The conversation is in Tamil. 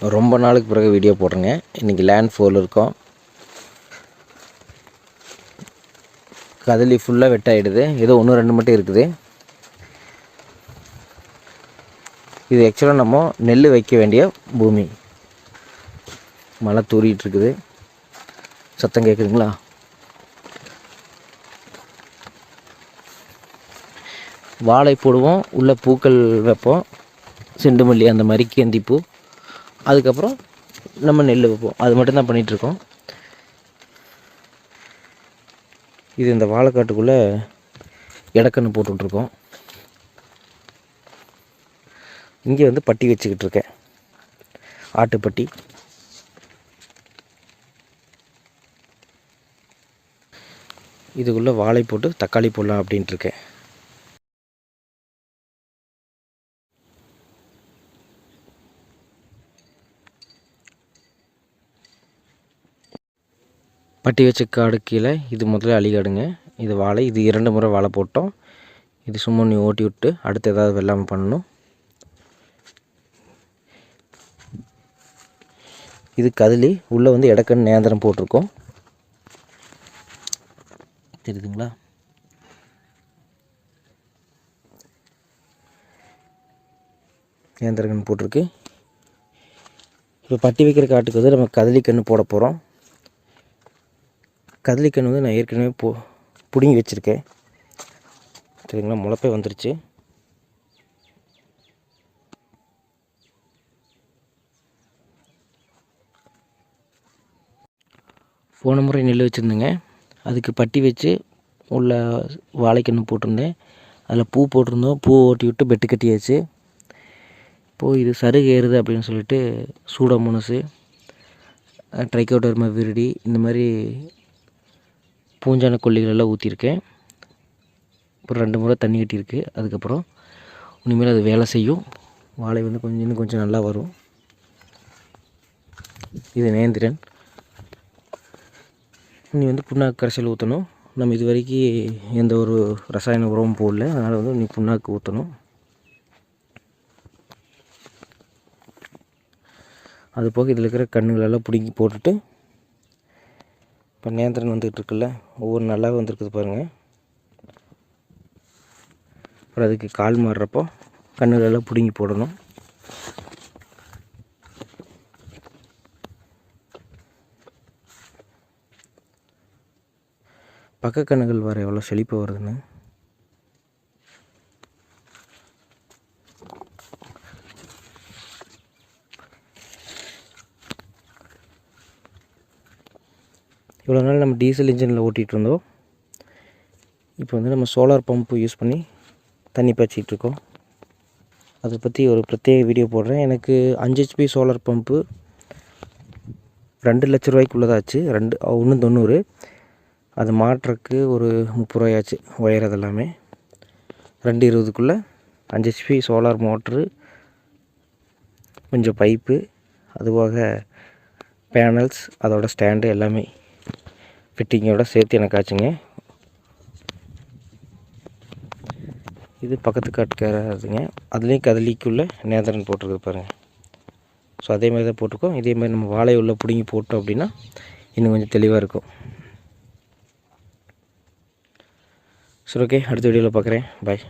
ரொம்ப நாளுக்கு பிறகு வீடியோ போடுறேங்க. இன்றைக்கி லேண்ட் ஃபோல் இருக்கோம். கதலி ஃபுல்லாக வெட்டாயிடுது. ஏதோ ஒன்று ரெண்டு மட்டும் இருக்குது. இது ஆக்சுவலாக நம்ம நெல் வைக்க வேண்டிய பூமி. மழை தூறிட்டு இருக்குது. சத்தம் கேட்குதுங்களா வாழை போடுவோம். உள்ளே பூக்கள் வைப்போம். செண்டுமல்லி அந்த மாதிரி கேந்திப்பூ. அதுக்கப்புறம் நம்ம நெல் வைப்போம். அது மட்டும்தான் பண்ணிகிட்ருக்கோம் இது இந்த வாழைக்காட்டுக்குள்ளே இடக்கன்று போட்டுட்ருக்கோம். இங்கே வந்து பட்டி வச்சுக்கிட்டு இருக்கேன் ஆட்டுப்பட்டி. இதுக்குள்ளே வாழை போட்டு தக்காளி போடலாம் அப்படின்ட்டு இருக்கேன் பட்டி வச்ச காடு கீழே இது முதல்ல அழிகாடுங்க. இது வாழை இது இரண்டு முறை வாழை போட்டோம். இது சும்மா நீ ஓட்டி விட்டு அடுத்து ஏதாவது வெள்ளாமல் பண்ணணும். இது கதலி உள்ளே வந்து இடக்கன்னு நேந்திரம் போட்டிருக்கோம். தெரியுதுங்களா? நேந்திரக்கன்று போட்டிருக்கு. இப்போ பட்டி வைக்கிற காட்டுக்கு வந்து நம்ம கதலி கன்று போட போகிறோம் கதலி வந்து நான் ஏற்கனவே போ பிடுங்கி வச்சுருக்கேன். சரிங்களா முளைப்பே வந்துருச்சு. போன முறை நெல் வச்சுருந்தேங்க. அதுக்கு பட்டி வச்சு உள்ள வாழைக்கன்று போட்டிருந்தேன். அதில் பூ போட்டிருந்தோம். பூ ஓட்டி விட்டு பெட்டு கட்டியாச்சு. இப்போது இது சருகு ஏறுது அப்படின்னு சொல்லிட்டு சூடாமோனஸு ட்ரைக்கோடர்மா விருடி இந்த மாதிரி பூஞ்சான கொல்லிகள் எல்லாம் ஊற்றிருக்கேன் அப்புறம் ரெண்டு முறை தண்ணி கட்டியிருக்கு. அதுக்கப்புறம் இனிமேல் அது வேலை செய்யும். வாழை வந்து கொஞ்சம் இன்னும் கொஞ்சம் நல்லா வரும். இது நேந்திரன். இனி வந்து புண்ணாக்கு கரைசல் ஊற்றணும் நம்ம இது வரைக்கும் எந்த ஒரு ரசாயன உரமும் போடல. அதனால் வந்து நீ புண்ணாக்கு ஊற்றணும் அது போக இதில் இருக்கிற கண்ணுகளெல்லாம் பிடுங்கி போட்டுட்டு இப்போ நேந்திரன் வந்துக்கிட்டு இருக்குல்ல ஒவ்வொரு நல்லாவே வந்துருக்குது பாருங்கள் அப்புறம் அதுக்கு கால் மாறுறப்போ கண்ணுகளெல்லாம் பிடுங்கி போடணும். பக்க கண்ணுகள் வர எவ்வளோ செழிப்பு வருதுன்னு. இவ்வளோ நாள் நம்ம டீசல் இன்ஜினில் ஓட்டிகிட்டு இருந்தோம். இப்போ வந்து நம்ம சோலார் பம்பு யூஸ் பண்ணி தண்ணி பாய்ச்சிட்டு இருக்கோம். அதை பற்றி ஒரு பிரத்யேக வீடியோ போடுறேன். எனக்கு அஞ்சு ஹெச்பி சோலார் பம்பு ரெண்டு லட்ச ரூபாய்க்குள்ளதாச்சு. ரெண்டு ஒன்று தொண்ணூறு. அது மாட்டுறக்கு ஒரு முப்பது ரூபாயாச்சு ஒயர் அதெல்லாமே. ரெண்டு இருபதுக்குள்ளே அஞ்சு ஹெச்பி சோலார் மோட்ரு கொஞ்சம் பைப்பு அதுபோக பேனல்ஸ் அதோட ஸ்டாண்டு எல்லாமே ஃபிட்டிங்கோட சேர்த்து எனக்கு ஆச்சுங்க. இது பக்கத்து காட்டுக்காரதுங்க அதுலேயும் கதலிக்குள்ளே நேந்திரன் போட்டிருக்கு பாருங்கள் ஸோ அதே மாதிரி தான் போட்டிருக்கோம். இதே மாதிரி நம்ம வாழை உள்ளே பிடுங்கி போட்டோம் அப்படின்னா இன்னும் கொஞ்சம் தெளிவாக இருக்கும். சரி ஓகே அடுத்த வீடியோவில் பார்க்குறேன் பாய்